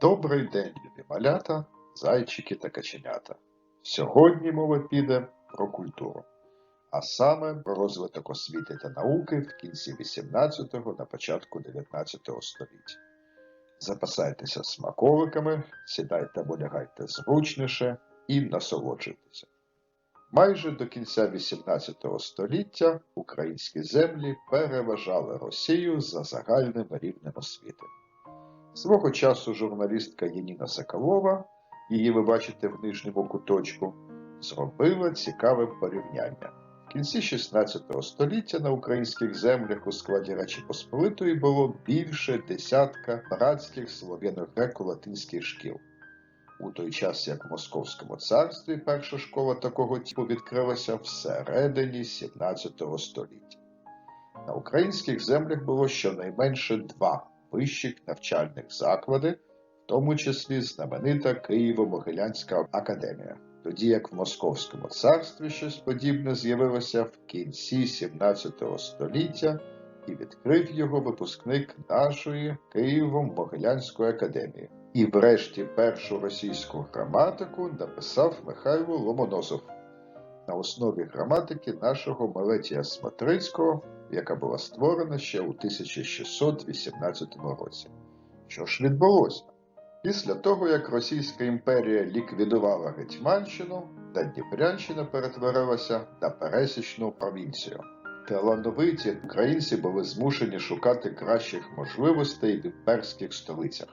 Добрий день, любі малята, зайчики та каченята. Сьогодні мова піде про культуру, а саме про розвиток освіти та науки в кінці 18-го на початку 19 століття. Запасайтеся смаковиками, сідайте або лягайте зручніше і насолоджуйтеся. Майже до кінця 18 століття українські землі переважали Росію за загальним рівнем освіти. Свого часу журналістка Яніна Соколова, її ви бачите в нижньому куточку, зробила цікаве порівняння. В кінці 16 століття на українських землях у складі Речі Посполитої було більше десятка братських слов'яно-греко-латинських шкіл. У той час, як в Московському царстві перша школа такого типу відкрилася всередині 17 століття. На українських землях було щонайменше два вищих навчальних заклади, в тому числі знаменита Києво-Могилянська академія, тоді як в Московському царстві щось подібне з'явилося в кінці 17 століття і відкрив його випускник нашої Києво-Могилянської академії. І врешті першу російську граматику написав Михайло Ломоносов на основі граматики нашого Мелетія Смотрицького, яка була створена ще у 1618 році. Що ж відбулося? Після того, як Російська імперія ліквідувала Гетьманщину, Надніпрянщина перетворилася на пересічну провінцію. Талановиті українці були змушені шукати кращих можливостей в імперських столицях.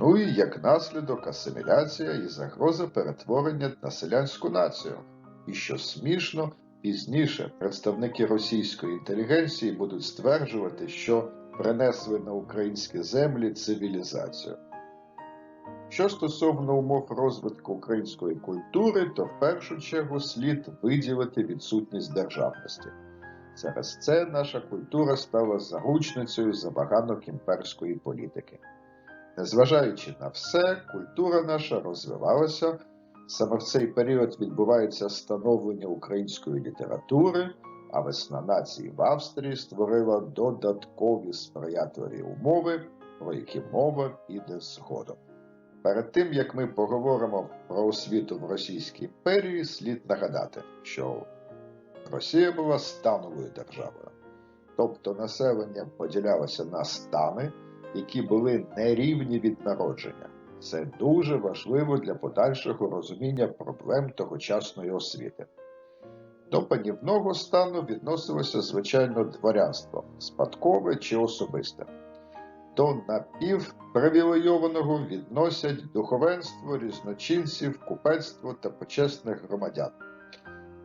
Ну і як наслідок асиміляція і загроза перетворення на селянську націю. І що смішно, пізніше представники російської інтелігенції будуть стверджувати, що принесли на українські землі цивілізацію. Що стосовно умов розвитку української культури, то в першу чергу слід виділити відсутність державності. Через це наша культура стала заручницею забаганок імперської політики. Незважаючи на все, культура наша розвивалася. Саме в цей період відбувається становлення української літератури, а весна нації в Австрії створила додаткові сприятливі умови, про які мова піде згодом. Перед тим як ми поговоримо про освіту в Російській імперії, слід нагадати, що Росія була становою державою, тобто населення поділялося на стани, які були нерівні від народження. Це дуже важливо для подальшого розуміння проблем тогочасної освіти. До панівного стану відносилося звичайно дворянство, спадкове чи особисте. До напівпривілейованого відносять духовенство, різночинців, купецтво та почесних громадян.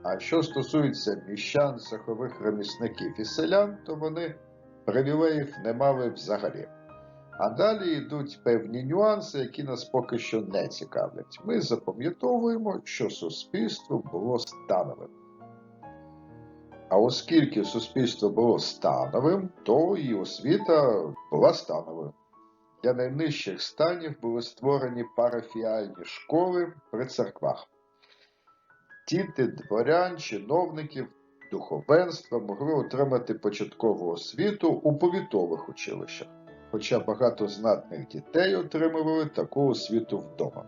А що стосується міщан, цехових ремісників і селян, то вони привілеїв не мали взагалі. А далі йдуть певні нюанси, які нас поки що не цікавлять. Ми запам'ятовуємо, що суспільство було становим. А оскільки суспільство було становим, то і освіта була становою. Для найнижчих станів були створені парафіальні школи при церквах. Діти дворян, чиновників, духовенства могли отримати початкову освіту у повітових училищах хоча багато знатних дітей отримували таку освіту вдома.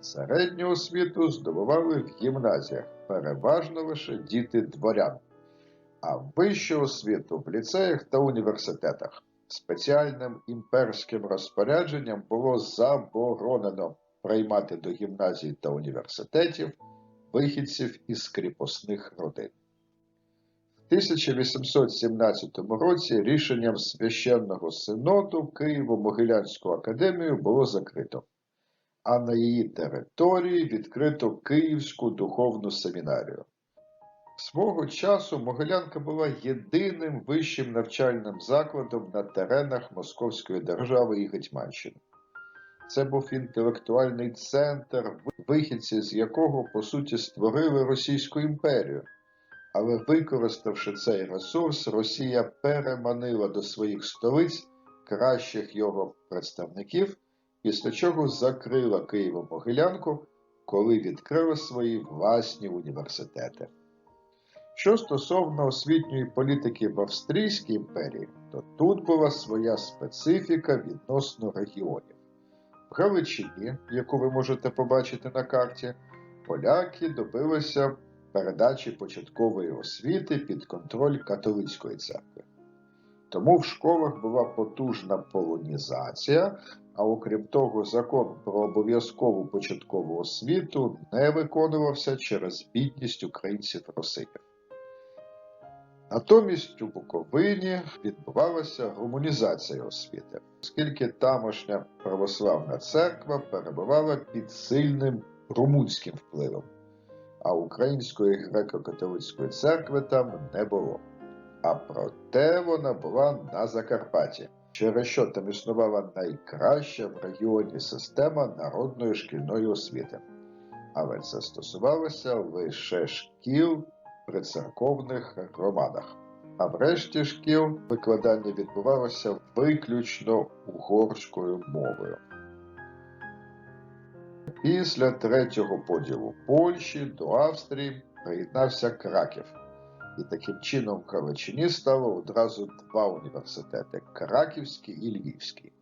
Середню освіту здобували в гімназіях, переважно лише діти дворян, а вищу освіту в ліцеях та університетах. Спеціальним імперським розпорядженням було заборонено приймати до гімназій та університетів вихідців із кріпосних родин. 1817 році рішенням священного синоду Києво-Могилянську академію було закрито, а на її території відкрито Київську духовну семінарію. Свого часу Могилянка була єдиним вищим навчальним закладом на теренах Московської держави і Гетьманщини. Це був інтелектуальний центр, вихідці з якого по суті створили Російську імперію. Але використавши цей ресурс, Росія переманила до своїх столиць кращих його представників, після чого закрила Києво-Могилянку, коли відкрила свої власні університети. Що стосовно освітньої політики в Австрійській імперії, то тут була своя специфіка відносно регіонів. В Галичині, яку ви можете побачити на карті, поляки добилися передачі початкової освіти під контроль католицької церкви. Тому в школах була потужна полонізація, а окрім того, закон про обов'язкову початкову освіту не виконувався через бідність українців-росинів. Натомість у Буковині відбувалася гуманізація освіти, оскільки тамошня православна церква перебувала під сильним румунським впливом, а української греко-католицької церкви там не було. А проте вона була на Закарпатті, через що там існувала найкраща в регіоні система народної шкільної освіти. Але це стосувалося лише шкіл при церковних громадах. А в решті шкіл викладання відбувалося виключно угорською мовою. Після третього поділу Польщі до Австрії приєднався Краків. І таким чином в Галичині стало одразу два університети Краківський і Львівський.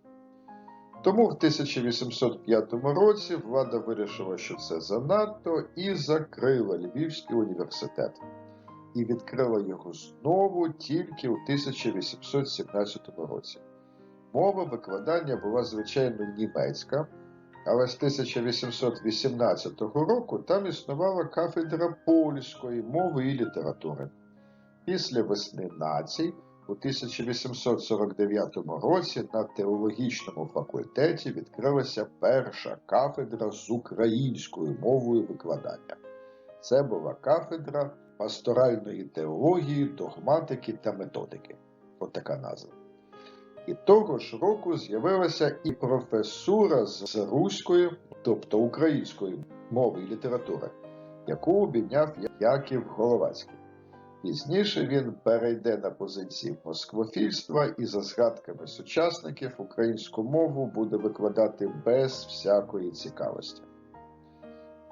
Тому в 1805 році влада вирішила, що це занадто, і закрила Львівський університет. І відкрила його знову тільки у 1817 році. Мова викладання була звичайно німецька, але з 1818 року там існувала кафедра польської мови і літератури. Після весни націй у 1849 році на теологічному факультеті відкрилася перша кафедра з українською мовою викладання. Це була кафедра пасторальної теології, догматики та методики. От така назва. І того ж року з'явилася і професура з руської, тобто української мови і літератури, яку обійняв Яків Головацький. Пізніше він перейде на позиції москвофільства і за згадками сучасників українську мову буде викладати без всякої цікавості.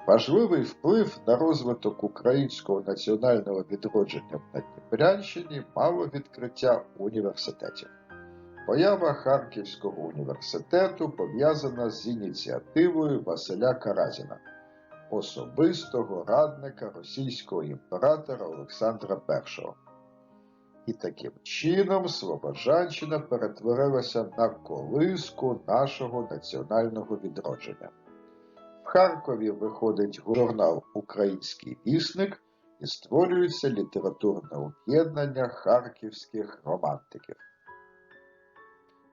Важливий вплив на розвиток українського національного відродження на Дніпрянщині мало відкриття університетів. Поява Харківського університету пов'язана з ініціативою Василя Каразіна, особистого радника російського імператора Олександра І. І таким чином Слобожанщина перетворилася на колиску нашого національного відродження. В Харкові виходить журнал Український вісник і створюється літературне об'єднання харківських романтиків.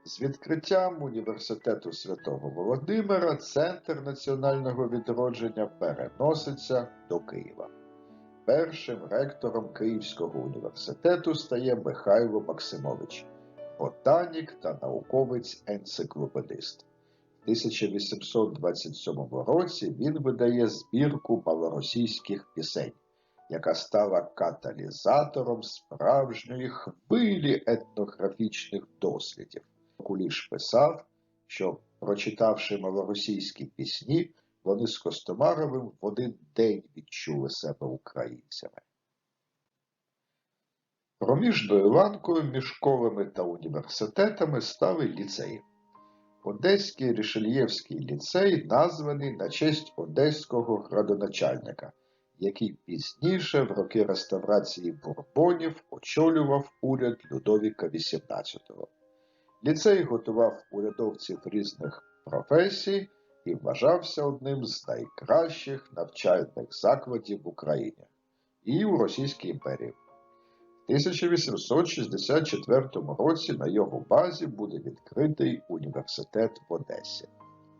З відкриттям університету Святого Володимира центр національного відродження переноситься до Києва. Першим ректором Київського університету стає Михайло Максимович, ботанік та науковець-енциклопедист. В 1827 році він видає збірку малоросійських пісень, яка стала каталізатором справжньої хвилі етнографічних дослідів. Куліш писав, що, прочитавши малоросійські пісні, вони з Костомаровим в один день відчули себе українцями. Проміжною ланкою між школами та університетами стали ліцеї. Одеський Рішельєвський ліцей названий на честь одеського градоначальника, який пізніше, в роки реставрації бурбонів, очолював уряд Людовіка XVIII. Ліцей готував урядовців різних професій і вважався одним з найкращих навчальних закладів в Україні і у Російській імперії. В 1864 році на його базі буде відкритий університет в Одесі.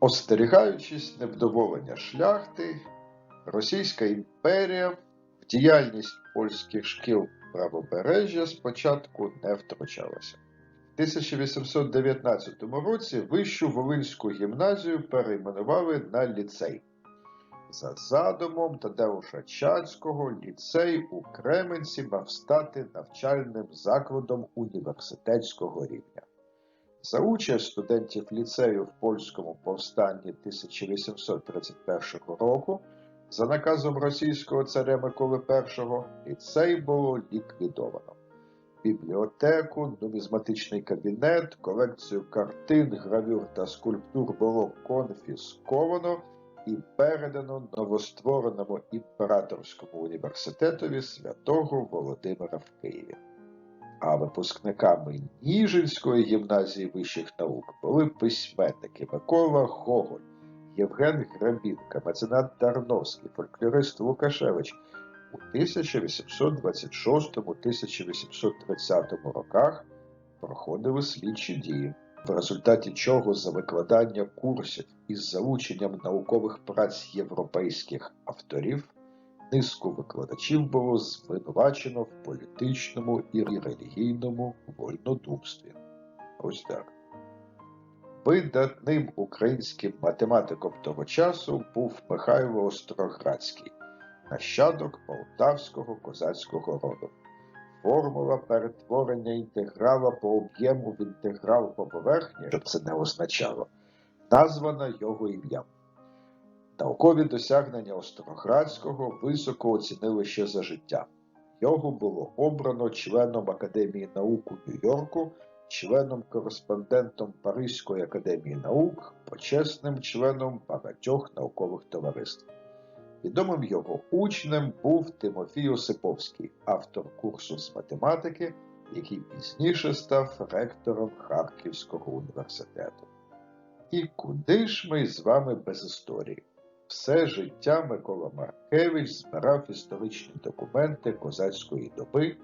Остерігаючись невдоволення шляхти, Російська імперія в діяльність польських шкіл правобережжя спочатку не втручалася. В 1819 році Вищу Волинську гімназію перейменували на ліцей. За задумом Тадеуша Чацького, ліцей у Кременці мав стати навчальним закладом університетського рівня. За участь студентів ліцею в польському повстанні 1831 року, за наказом російського царя Миколи І, ліцей було ліквідовано. Бібліотеку, нумізматичний кабінет, колекцію картин, гравюр та скульптур було конфісковано і передано новоствореному імператорському університетові святого Володимира в Києві. А випускниками Ніжинської гімназії вищих наук були письменники Микола Гоголь, Євген Грабінка, меценат Тарновський, фольклорист Лукашевич. У 1826-1830 роках проходили слідчі дії, в результаті чого за викладання курсів із залученням наукових праць європейських авторів низку викладачів було звинувачено в політичному і релігійному вольнодумстві. Ось так. Видатним українським математиком того часу був Михайло Остроградський, нащадок полтавського козацького роду. Формула перетворення інтеграла по об'єму в інтеграл по поверхні, що це не означало, названа його ім'ям. Наукові досягнення Остроградського високо оцінили ще за життя. Його було обрано членом Академії наук у Нью-Йорку, членом-кореспондентом Паризької академії наук, почесним членом багатьох наукових товариств. Відомим його учнем був Тимофій Осиповський, автор курсу з математики, який пізніше став ректором Харківського університету. І куди ж ми з вами без історії? Все життя Микола Маркевич збирав історичні документи козацької доби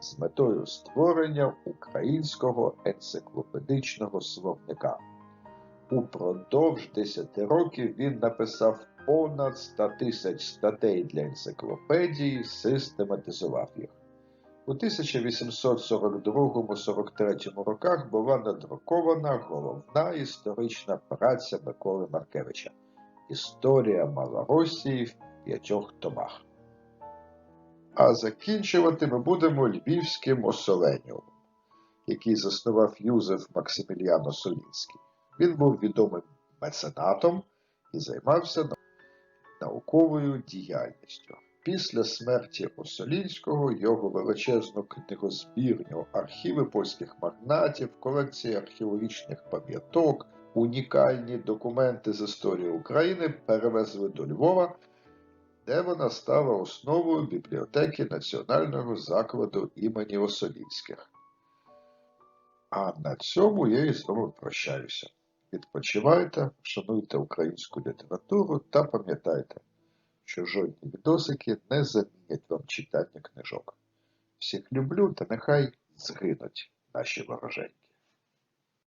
з метою створення українського енциклопедичного словника. Упродовж 10 років він написав понад 100 тисяч статей для енциклопедії, систематизував їх. У 1842-43 роках була надрукована головна історична праця Миколи Маркевича Історія Малоросії в п'ятьох томах. А закінчувати ми будемо львівським Осоленіумом, який заснував Юзеф Максиміліано Солінський. Він був відомим меценатом і займався науковою діяльністю. Після смерті Осолінського його величезну книгозбірню, архіви польських магнатів, колекції археологічних пам'яток, унікальні документи з історії України перевезли до Львова, де вона стала основою бібліотеки Національного закладу імені Осолінських. А на цьому я із вами прощаюся. Відпочивайте, шануйте українську літературу та пам'ятайте, що жодні відосики не замінять вам читання книжок. Всіх люблю та нехай згинуть наші ворожені.